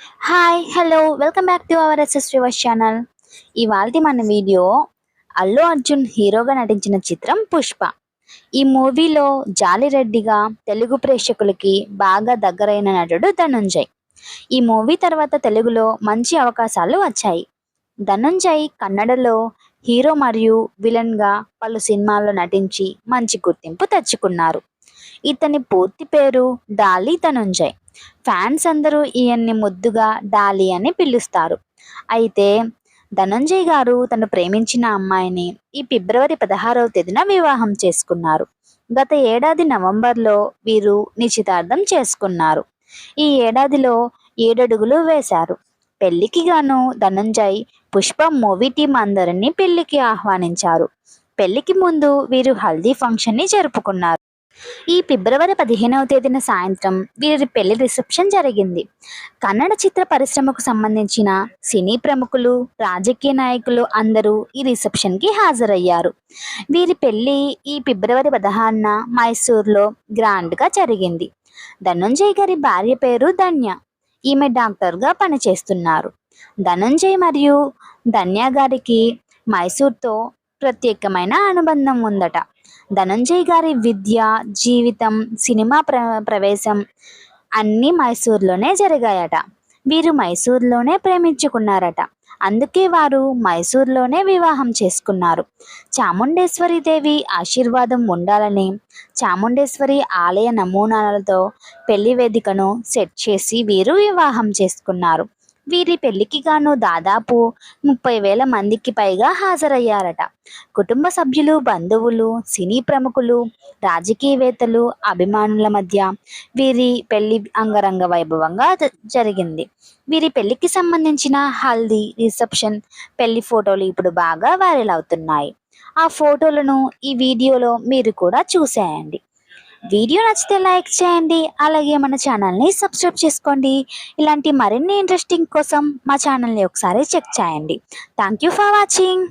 Hi hello welcome back to our SS rivers channel ఇవాళ మన video Allu Arjun హీరోగా నటించిన చిత్రం పుష్ప. ఈ మూవీలో జాలిరెడ్డిగా తెలుగు ప్రేక్షకులకి బాగా దగ్గరైన నటుడు ధనుంజయ్. ఈ మూవీ తర్వాత తెలుగులో మంచి అవకాశాలు వచ్చాయి. ధనుంజయ్ కన్నడలో హీరో మరియు విలన్గా పలు సినిమాల్లో నటించి మంచి గుర్తింపు తెచ్చుకున్నారు. ఇతని పూర్తి పేరు డాలీ ధనుంజయ్. ఫ్యాన్స్ అందరూ ఈయన్ని ముద్దుగా డాలీ అని పిలుస్తారు. అయితే ధనంజయ్ గారు తను ప్రేమించిన అమ్మాయిని ఈ ఫిబ్రవరి పదహారవ తేదీన వివాహం చేసుకున్నారు. గత ఏడాది నవంబర్లో వీరు నిశ్చితార్థం చేసుకున్నారు. ఈ ఏడాదిలో ఏడడుగులు వేశారు. పెళ్ళికి గాను ధనంజయ్ పుష్ప మూవీ టీం అందరినీ పెళ్ళికి ఆహ్వానించారు. పెళ్ళికి ముందు వీరు హల్దీ ఫంక్షన్ని జరుపుకున్నారు. ఈ ఫిబ్రవరి పదిహేనవ తేదీన సాయంత్రం వీరి పెళ్ళి రిసెప్షన్ జరిగింది. కన్నడ చిత్ర పరిశ్రమకు సంబంధించిన సినీ ప్రముఖులు రాజకీయ నాయకులు అందరూ ఈ రిసెప్షన్కి హాజరయ్యారు. వీరి పెళ్ళి ఈ ఫిబ్రవరి పదహారున మైసూర్లో గ్రాండ్గా జరిగింది. ధనంజయ్ గారి భార్య పేరు ధన్య. ఈమె డాక్టర్గా పనిచేస్తున్నారు. ధనంజయ్ మరియు ధన్య గారికి మైసూర్తో ప్రత్యేకమైన అనుబంధం ఉందట. ధనంజయ్ గారి విద్య జీవితం సినిమా ప్ర ప్రవేశం అన్నీ మైసూర్లోనే జరిగాయట. వీరు మైసూర్లోనే ప్రేమించుకున్నారట. అందుకే వారు మైసూర్లోనే వివాహం చేసుకున్నారు. చాముండేశ్వరి దేవి ఆశీర్వాదం ఉండాలని చాముండేశ్వరి ఆలయ నమూనాలతో పెళ్ళి వేదికను సెట్ చేసి వీరు వివాహం చేసుకున్నారు. వీరి పెళ్ళికి గాను దాదాపు ముప్పై వేల మందికి పైగా హాజరయ్యారట. కుటుంబ సభ్యులు బంధువులు సినీ ప్రముఖులు రాజకీయవేత్తలు అభిమానుల మధ్య వీరి పెళ్ళి అంగరంగ వైభవంగా జ- జరిగింది. వీరి పెళ్ళికి సంబంధించిన హల్దీ రిసెప్షన్ పెళ్ళి ఫోటోలు ఇప్పుడు బాగా వైరల్ అవుతున్నాయి. ఆ ఫోటోలను ఈ వీడియోలో మీరు కూడా చూసేయండి. వీడియో నచ్చితే లైక్ చేయండి అలాగే మన ఛానల్ని సబ్స్క్రైబ్ చేసుకోండి. ఇలాంటి మరిన్ని ఇంట్రెస్టింగ్ కోసం మా ఛానల్ని ఒకసారి చెక్ చేయండి. Thank you for watching